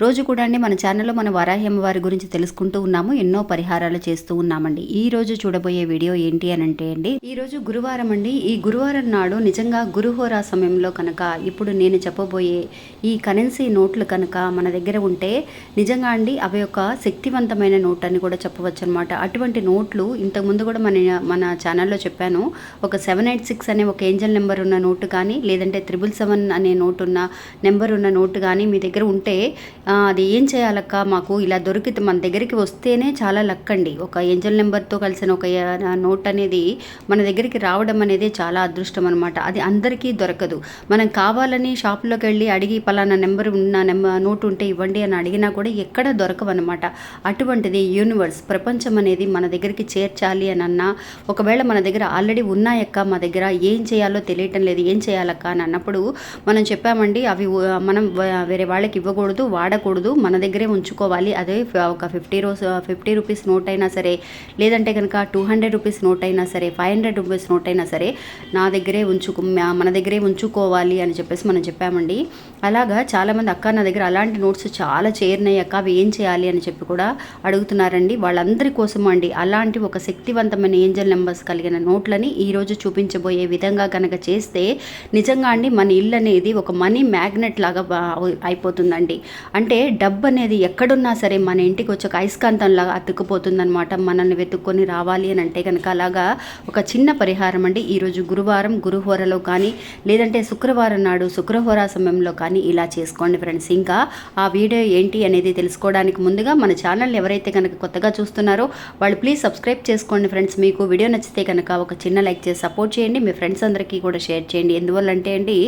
రోజు కూడా అండి మన ఛానల్లో మన వరాహి అమ్మవారి గురించి తెలుసుకుంటూ ఉన్నాము ఎన్నో పరిహారాలు చేస్తూ ఉన్నామండి. ఈ రోజు చూడబోయే వీడియో ఏంటి అని అంటే అండి ఈ రోజు గురువారం అండి. ఈ గురువారం నాడు నిజంగా గురుహోరా సమయంలో కనుక ఇప్పుడు నేను చెప్పబోయే ఈ కరెన్సీ నోట్లు కనుక మన దగ్గర ఉంటే నిజంగా అండి అవి ఒక శక్తివంతమైన నోట్ అని కూడా చెప్పవచ్చు అనమాట అటువంటి నోట్లు ఇంతకుముందు కూడా మన మన ఛానల్లో చెప్పాను. ఒక సెవెన్ ఎయిట్ సిక్స్ అనే ఒక ఏంజల్ నెంబర్ ఉన్న నోటు కానీ లేదంటే త్రిబుల్ సెవెన్ అనే నోటు ఉన్న నెంబర్ ఉన్న నోటు కానీ మీ దగ్గర ఉంటే అది ఏం చేయాలక్క? మాకు ఇలా దొరికితే మన దగ్గరికి వస్తేనే చాలా లక్ అండి. ఒక ఏంజల్ నెంబర్తో కలిసిన ఒక నోట్ అనేది మన దగ్గరికి రావడం అనేది చాలా అదృష్టం అనమాట అది అందరికీ దొరకదు. మనం కావాలని షాప్లోకి వెళ్ళి అడిగి పలానా నెంబర్ ఉన్న నెంబర్ నోట్ ఉంటే ఇవ్వండి అని అడిగినా కూడా ఎక్కడ దొరకవన్నమాట. అటువంటిది యూనివర్స్ ప్రపంచం అనేది మన దగ్గరికి చేర్చాలి అని అన్నా ఒకవేళ మన దగ్గర ఆల్రెడీ ఉన్నాయక్క మా దగ్గర ఏం చేయాలో తెలియటం లేదు ఏం చేయాలక్క అని అన్నప్పుడు మనం చెప్పామండి అవి మనం వేరే వాళ్ళకి ఇవ్వకూడదు వాడకూడదు. మన దగ్గరే ఉంచుకోవాలి. అదే ఒక ఫిఫ్టీ రోస్ ఫిఫ్టీ రూపీస్ నోట్ అయినా సరే లేదంటే కనుక టూ హండ్రెడ్ రూపీస్ నోట్ అయినా సరే ఫైవ్ హండ్రెడ్ రూపీస్ నోట్ అయినా సరే నా దగ్గరే ఉంచుకు మన దగ్గరే ఉంచుకోవాలి అని చెప్పేసి మనం చెప్పామండి. అలాగా చాలామంది అక్క నా దగ్గర అలాంటి నోట్స్ చాలా చేరినాయి అక్క అవి ఏం చేయాలి అని చెప్పి కూడా అడుగుతున్నారండి. వాళ్ళందరి కోసం అండి. అలాంటి ఒక శక్తివంతమైన ఏంజల్ నెంబర్స్ కలిగిన నోట్లని ఈరోజు చూపించబోయే విధంగా కనుక చేస్తే నిజంగా అండి మన ఇల్లు అనేది ఒక మనీ మ్యాగ్నెట్ లాగా అయిపోతుందండి. అంటే డబ్బు అనేది ఎక్కడున్నా సరే మన ఇంటికి వచ్చి ఒక అయస్కాంతం లాగా మనల్ని వెతుక్కొని రావాలి అని అంటే కనుక అలాగా ఒక చిన్న పరిహారం అండి. ఈరోజు గురువారం గురుహోరలో కానీ లేదంటే శుక్రవారం నాడు శుక్రహోర సమయంలో కానీ ఇలా చేసుకోండి ఫ్రెండ్స్. ఇంకా ఆ వీడియో ఏంటి అనేది తెలుసుకోవడానికి ముందుగా మన ఛానల్ని ఎవరైతే కనుక కొత్తగా చూస్తున్నారో వాళ్ళు ప్లీజ్ సబ్స్క్రైబ్ చేసుకోండి ఫ్రెండ్స్. మీకు వీడియో నచ్చితే కనుక ఒక చిన్న లైక్ చేసి సపోర్ట్ చేయండి. మీ ఫ్రెండ్స్ అందరికీ కూడా షేర్ చేయండి. ఎందువల్లంటే అండి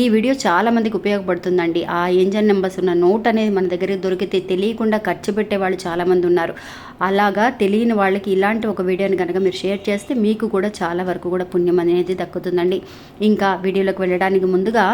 ఈ వీడియో చాలామందికి ఉపయోగపడుతుందండి. ఆ ఇంజన్ నెంబర్స్ ఉన్న నోట్ అనేది మన దగ్గర దొరికితే తెలియకుండా ఖర్చు పెట్టే వాళ్ళు చాలామంది ఉన్నారు. అలాగా తెలియని వాళ్ళకి ఇలాంటి ఒక వీడియోని కనుక మీరు షేర్ చేస్తే మీకు కూడా చాలా వరకు కూడా పుణ్యం అనేది దక్కుతుందండి. ఇంకా వీడియోలోకి వెళ్ళడానికి ముందుగా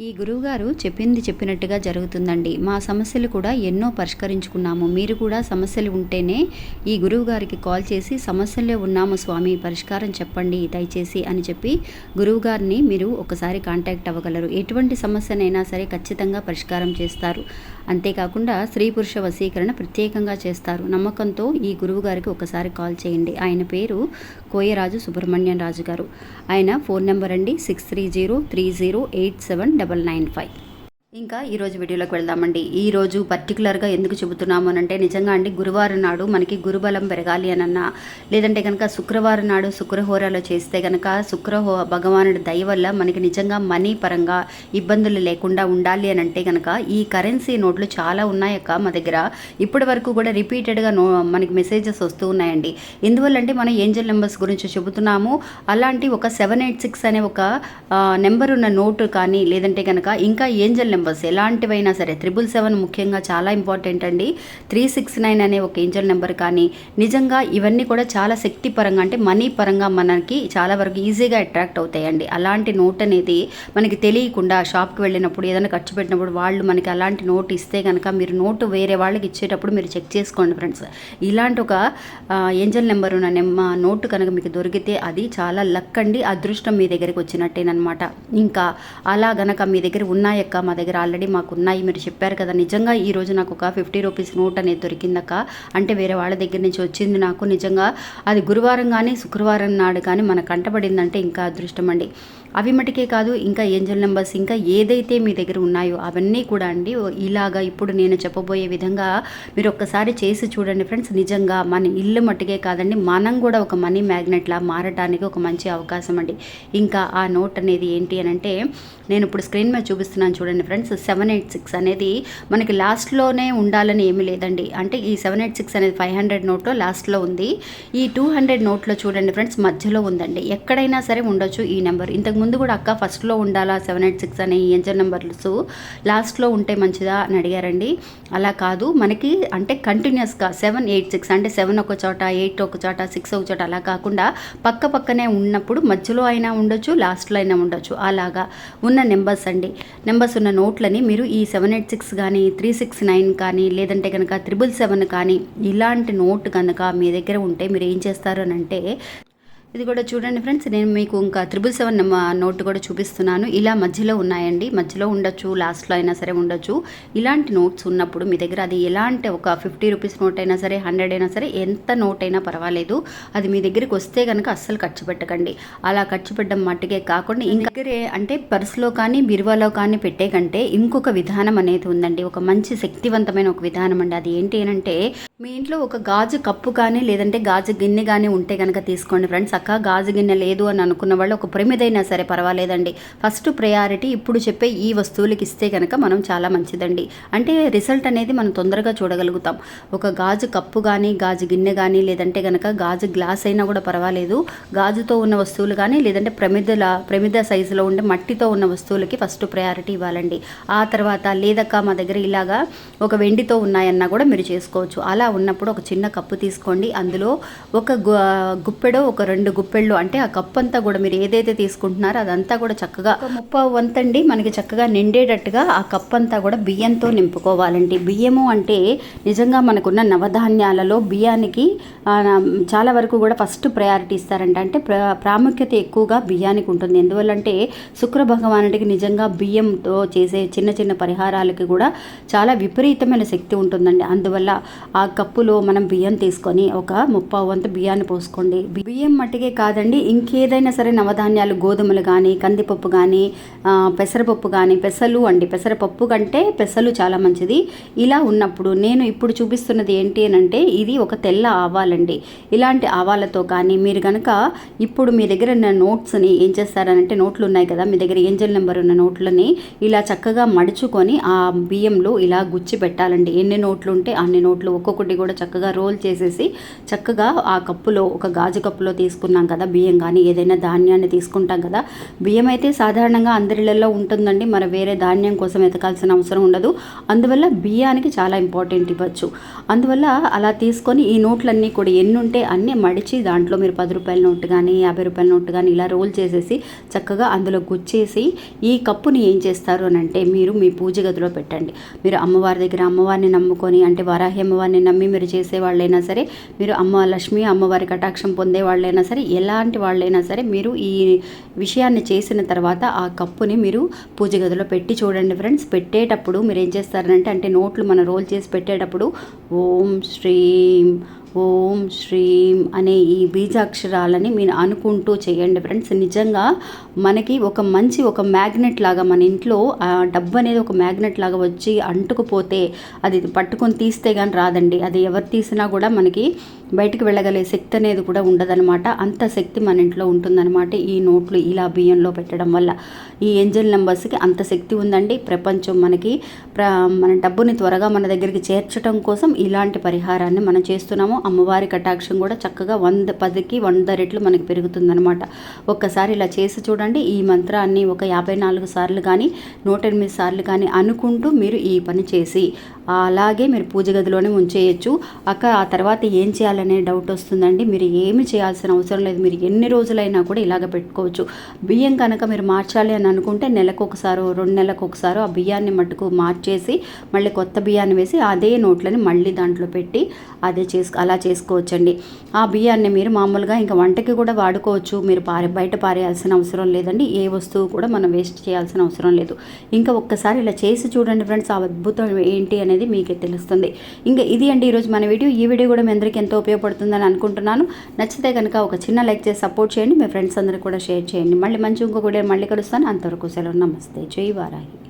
ఈ గురువుగారు చెప్పింది చెప్పినట్టుగా జరుగుతుందండి. మా సమస్యలు కూడా ఎన్నో పరిష్కరించుకున్నాము. మీరు కూడా సమస్యలు ఉంటేనే ఈ గురువుగారికి కాల్ చేసి సమస్యల్లో ఉన్నాము స్వామి పరిష్కారం చెప్పండి దయచేసి అని చెప్పి గురువుగారిని మీరు ఒకసారి కాంటాక్ట్ అవ్వగలరు. ఎటువంటి సమస్యనైనా సరే ఖచ్చితంగా పరిష్కారం చేస్తారు. అంతేకాకుండా స్త్రీ పురుష వశీకరణ ప్రత్యేకంగా చేస్తారు. నమ్మకంతో ఈ గురువుగారికి ఒకసారి కాల్ చేయండి. ఆయన పేరు కోయరాజు సుబ్రహ్మణ్యం రాజు గారు ఆయన ఫోన్ నెంబర్ అండి. Six three zero three zero eight seven double nine five ఇంకా ఈరోజు వీడియోలోకి వెళ్దామండి. ఈ రోజు పర్టికులర్గా ఎందుకు చెబుతున్నాము అని అంటే నిజంగా అండి గురువారం నాడు మనకి గురుబలం పెరగాలి అనన్నా లేదంటే కనుక శుక్రవారం నాడు శుక్రహోరాలో చేస్తే కనుక శుక్రహో భగవానుడి దయ వల్ల మనకి నిజంగా మనీ పరంగా ఇబ్బందులు లేకుండా ఉండాలి అని అంటే కనుక ఈ కరెన్సీ నోట్లు చాలా ఉన్నాయక్క మా దగ్గర. ఇప్పటి వరకు కూడా రిపీటెడ్గా నో మనకి మెసేజెస్ వస్తూ ఉన్నాయండి. ఎందువల్లంటే మనం ఏంజల్ నెంబర్స్ గురించి చెబుతున్నాము. అలాంటి ఒక సెవెన్ ఎయిట్ సిక్స్ అనే ఒక నెంబర్ ఉన్న నోటు కానీ లేదంటే కనుక ఇంకా ఏంజల్ నెంబర్స్ ఎలాంటివైనా సరే త్రిబుల్ సెవెన్ ముఖ్యంగా చాలా ఇంపార్టెంట్ అండి. త్రీ సిక్స్ నైన్ అనే ఒక ఏంజల్ నెంబర్ కానీ నిజంగా ఇవన్నీ కూడా చాలా శక్తి పరంగా అంటే మనీ పరంగా మనకి చాలా వరకు ఈజీగా అట్రాక్ట్ అవుతాయండి. అలాంటి నోట్ అనేది మనకి తెలియకుండా షాప్కి వెళ్ళినప్పుడు ఏదైనా ఖర్చు పెట్టినప్పుడు వాళ్ళు మనకి అలాంటి నోట్ ఇస్తే కనుక మీరు నోటు వేరే వాళ్ళకి ఇచ్చేటప్పుడు మీరు చెక్ చేసుకోండి ఫ్రెండ్స్. ఇలాంటి ఒక ఏంజల్ నెంబర్ ఉన్న మా నోటు కనుక మీకు దొరికితే అది చాలా లక్ అండి. అదృష్టం మీ దగ్గరికి వచ్చినట్టేనమాట ఇంకా అలా గనక మీ దగ్గర ఉన్నాయక్క మా దగ్గర ఆల్రెడీ మాకు ఉన్నాయి మీరు చెప్పారు కదా నిజంగా ఈ రోజు నాకు ఒక ఫిఫ్టీ రూపీస్ నోట్ అనేది దొరికిందక్క. అంటే వేరే వాళ్ళ దగ్గర నుంచి వచ్చింది నాకు. నిజంగా అది గురువారం కానీ శుక్రవారం నాడు కానీ మన కంటపడిందంటే ఇంకా అదృష్టం అండి. అవి మటుకే కాదు ఇంకా ఏంజల్ నెంబర్స్ ఇంకా ఏదైతే మీ దగ్గర ఉన్నాయో అవన్నీ కూడా అండి. ఇలాగా ఇప్పుడు నేను చెప్పబోయే విధంగా మీరు ఒక్కసారి చేసి చూడండి ఫ్రెండ్స్. నిజంగా మన ఇల్లు మట్టుకే కాదండి మనం కూడా ఒక మనీ మ్యాగ్నెట్లా మారటానికి ఒక మంచి అవకాశం అండి. ఇంకా ఆ నోట్ అనేది ఏంటి అని అంటే నేను ఇప్పుడు స్క్రీన్ మీద చూపిస్తున్నాను చూడండి ఫ్రెండ్స్. సెవెన్ ఎయిట్ సిక్స్ అనేది మనకి లాస్ట్లోనే ఉండాలని ఏమీ లేదండి. అంటే ఈ సెవెన్ ఎయిట్ సిక్స్ అనేది ఫైవ్ హండ్రెడ్ నోట్లో లాస్ట్లో ఉంది. ఈ టూ హండ్రెడ్ నోట్లో చూడండి ఫ్రెండ్స్ మధ్యలో ఉందండి. ఎక్కడైనా సరే ఉండొచ్చు ఈ నెంబర్. ఇంతకు ముందు కూడా అక్క ఫస్ట్లో ఉండాలా సెవెన్ ఎయిట్ సిక్స్ అనే ఈ ఎంజర్ నెంబర్స్? లాస్ట్లో ఉంటే మంచిదా అని అడిగారండి. అలా కాదు. మనకి అంటే కంటిన్యూస్గా సెవెన్ ఎయిట్ సిక్స్ అంటే సెవెన్ ఒక చోట ఎయిట్ ఒక చోట సిక్స్ ఒక చోట అలా కాకుండా పక్క పక్కనే ఉన్నప్పుడు మధ్యలో అయినా ఉండొచ్చు లాస్ట్లో అయినా ఉండొచ్చు. అలాగా ఉన్న నెంబర్స్ అండి. నెంబర్స్ ఉన్న నోట్లని మీరు ఈ సెవెన్ ఎయిట్ సిక్స్ కానీ త్రీ సిక్స్ నైన్ కానీ లేదంటే కనుక త్రిబుల్ సెవెన్ కానీ ఇలాంటి నోట్ కనుక మీ దగ్గర ఉంటే మీరు ఏం చేస్తారు అని అంటే ఇది కూడా చూడండి ఫ్రెండ్స్ నేను మీకు ఇంకా త్రిబుల్ సెవెన్ నోట్ కూడా చూపిస్తున్నాను. ఇలా మధ్యలో ఉన్నాయండి. మధ్యలో ఉండొచ్చు లాస్ట్లో అయినా సరే ఉండొచ్చు. ఇలాంటి నోట్స్ ఉన్నప్పుడు మీ దగ్గర అది ఎలాంటి ఒక ఫిఫ్టీ రూపీస్ నోట్ అయినా సరే హండ్రెడ్ అయినా సరే ఎంత నోట్ అయినా పర్వాలేదు. అది మీ దగ్గరికి వస్తే కనుక అస్సలు ఖర్చు పెట్టకండి. అలా ఖర్చు పెట్టడం మట్టుకే కాకుండా ఇంకా దగ్గరే అంటే పర్సులో కానీ బిరువాలో కానీ పెట్టే కంటే ఇంకొక విధానం అనేది ఉందండి. ఒక మంచి శక్తివంతమైన ఒక విధానం అండి అది. ఏంటి అంటే మీ ఇంట్లో ఒక గాజు కప్పు కానీ లేదంటే గాజు గిన్నె కానీ ఉంటే కనుక తీసుకోండి ఫ్రెండ్స్. అక్క గాజు గిన్నె లేదు అని అనుకున్న వాళ్ళు ఒక ప్రమిదైనా సరే పర్వాలేదండి. ఫస్ట్ ప్రయారిటీ ఇప్పుడు చెప్పే ఈ వస్తువులకి ఇస్తే కనుక మనం చాలా మంచిదండి. అంటే రిజల్ట్ అనేది మనం తొందరగా చూడగలుగుతాం. ఒక గాజు కప్పు కానీ గాజు గిన్నె కానీ లేదంటే కనుక గాజు గ్లాస్ అయినా కూడా పర్వాలేదు. గాజుతో ఉన్న వస్తువులు కానీ లేదంటే ప్రమిదల ప్రమిద సైజులో ఉండే మట్టితో ఉన్న వస్తువులకి ఫస్ట్ ప్రయారిటీ ఇవ్వాలండి. ఆ తర్వాత లేదక్క మా దగ్గర ఇలాగా ఒక వెండితో ఉన్నాయన్నా కూడా మీరు చేసుకోవచ్చు. అలా ఉన్నప్పుడు ఒక చిన్న కప్పు తీసుకోండి. అందులో ఒక గు- గుప్పెడో ఒక రెండు గుప్పెళ్ళు అంటే ఆ కప్పు అంతా కూడా మీరు ఏదైతే తీసుకుంటున్నారో అదంతా కూడా చక్కగా ఒక ముప్పావు వంతండి మనకి చక్కగా నిండేటట్టుగా ఆ కప్పు అంతా కూడా బియ్యంతో నింపుకోవాలండి. బియ్యము అంటే నిజంగా మనకున్న నవధాన్యాలలో బియ్యానికి చాలా వరకు కూడా ఫస్ట్ ప్రయారిటీ ఇస్తారంట. అంటే ప్ర ప్రాముఖ్యత ఎక్కువగా బియ్యానికి ఉంటుంది. ఎందువల్లంటే శుక్ర భగవానుడికి నిజంగా బియ్యంతో చేసే చిన్న చిన్న పరిహారాలకి కూడా చాలా విపరీతమైన శక్తి ఉంటుందండి. అందువల్ల ఆ కప్పులో మనం బియ్యం తీసుకొని ఒక ముప్పావు వంతు బియ్యాన్ని పోసుకోండి. బియ్యం మట్టికే కాదండి ఇంకేదైనా సరే నవధాన్యాలు గోధుమలు కానీ కందిపప్పు కానీ పెసరపప్పు కానీ పెసలు అండి. పెసరపప్పు కంటే పెసలు చాలా మంచిది. ఇలా ఉన్నప్పుడు నేను ఇప్పుడు చూపిస్తున్నది ఏంటి అని అంటే ఇది ఒక తెల్ల ఆవాలండి. ఇలాంటి ఆవాలతో కానీ మీరు కనుక ఇప్పుడు మీ దగ్గర ఉన్న నోట్స్ని ఏం చేస్తారనంటే నోట్లు ఉన్నాయి కదా మీ దగ్గర ఏంజల్ నెంబర్ ఉన్న నోట్లని ఇలా చక్కగా మడుచుకొని ఆ బియ్యంలో ఇలా గుచ్చి పెట్టాలండి. ఎన్ని నోట్లు ఉంటే అన్ని నోట్లు ఒక్కొక్కటి కూడా చక్కగా రోల్ చేసేసి చక్కగా ఆ కప్పులో ఒక గాజు కప్పులో తీసుకుని కదా బియ్యం కానీ ఏదైనా ధాన్యాన్ని తీసుకుంటాం కదా. బియ్యం అయితే సాధారణంగా అందరిళ్ళల్లో ఉంటుందండి. మరి వేరే ధాన్యం కోసం ఎతకాల్సిన అవసరం ఉండదు. అందువల్ల బియ్యానికి చాలా ఇంపార్టెంట్ ఇవ్వచ్చు. అందువల్ల అలా తీసుకొని ఈ నోట్లన్నీ కూడా ఎన్ని ఉంటే అన్నీ మడిచి దాంట్లో మీరు పది రూపాయల నోటు కానీ యాభై రూపాయల నోటు కానీ ఇలా రోల్ చేసేసి చక్కగా అందులో గుచ్చేసి ఈ కప్పుని ఏం చేస్తారు అని అంటే మీరు మీ పూజ గదిలో పెట్టండి. మీరు అమ్మవారి దగ్గర అమ్మవారిని నమ్ముకొని అంటే వరాహి అమ్మవారిని నమ్మి మీరు చేసేవాళ్ళైనా సరే మీరు అమ్మ లక్ష్మి అమ్మవారి కటాక్షం పొందే సరే సరే ఎలాంటి వాళ్ళైనా సరే మీరు ఈ విషయాన్ని చేసిన తర్వాత ఆ కప్పుని మీరు పూజ గదిలో పెట్టి చూడండి ఫ్రెండ్స్. పెట్టేటప్పుడు మీరు ఏం చేస్తారంటే అంటే నోట్లు మనం రోల్ చేసి పెట్టేటప్పుడు ఓం శ్రీం ఓం శ్రీం అనే ఈ బీజాక్షరాలని మీరు అనుకుంటూ చేయండి ఫ్రెండ్స్. నిజంగా మనకి ఒక మంచి ఒక మ్యాగ్నెట్ లాగా మన ఇంట్లో ఆ డబ్బు అనేది ఒక మ్యాగ్నెట్ లాగా వచ్చి అంటుకుపోతే అది పట్టుకొని తీస్తే కానీ రాదండి. అది ఎవరు తీసినా కూడా మనకి బయటకు వెళ్ళగలిగే శక్తి అనేది కూడా ఉండదన్నమాట. అంత శక్తి మన ఇంట్లో ఉంటుందన్నమాట ఈ నోట్లు ఇలా బియ్యంలో పెట్టడం వల్ల. ఈ ఏంజల్ నెంబర్స్కి అంత శక్తి ఉందండి. ప్రపంచం మనకి ప్ర మన డబ్బుని త్వరగా మన దగ్గరికి చేర్చడం కోసం ఇలాంటి పరిహారాన్ని మనం చేస్తున్నాము. అమ్మవారి కటాక్షం కూడా చక్కగా వంద పదికి వంద రెట్లు మనకి పెరుగుతుందన్నమాట. ఒక్కసారి ఇలా చేసి చూడండి. ఈ మంత్రాన్ని ఒక యాభై నాలుగు సార్లు కానీ నూట ఎనిమిది సార్లు కానీ అనుకుంటూ మీరు ఈ పని చేసి అలాగే మీరు పూజ గదిలోనే ఉంచేయచ్చు. అక్క ఆ తర్వాత ఏం చేయాలనే డౌట్ వస్తుందండి. మీరు ఏమి చేయాల్సిన అవసరం లేదు. మీరు ఎన్ని రోజులైనా కూడా ఇలాగ పెట్టుకోవచ్చు. బియ్యం కనుక మీరు మార్చాలి అని అనుకుంటే నెలకు ఒకసారో రెండు నెలలకు ఒకసారో ఆ బియ్యాన్ని మట్టుకు మార్చేసి మళ్ళీ కొత్త బియ్యాన్ని వేసి అదే నోట్లని మళ్ళీ దాంట్లో పెట్టి అదే చేసు అలా చేసుకోవచ్చండి. ఆ బియ్యాన్ని మీరు మామూలుగా ఇంకా వంటకి కూడా వాడుకోవచ్చు. మీరు పారే బయట పారేయాల్సిన అవసరం లేదండి. ఏ వస్తువు కూడా మనం వేస్ట్ చేయాల్సిన అవసరం లేదు. ఇంకా ఒక్కసారి ఇలా చేసి చూడండి ఫ్రెండ్స్ ఆ అద్భుతం ఏంటి అనేది మీకే తెలుస్తుంది. ఇంకా ఇది అండి ఈరోజు మన వీడియో. ఈ వీడియో కూడా మీ అందరికీ ఎంతో ఉపయోగపడుతుందని అనుకుంటున్నాను. నచ్చితే కనుక ఒక చిన్న లైక్ చేసి సపోర్ట్ చేయండి. మీ ఫ్రెండ్స్ అందరికీ కూడా షేర్ చేయండి. మళ్ళీ మంచి ఇంకొక వీడియో మళ్ళీ కలుస్తాను. అంతవరకు సెలవు. నమస్తే. జై వారాహి.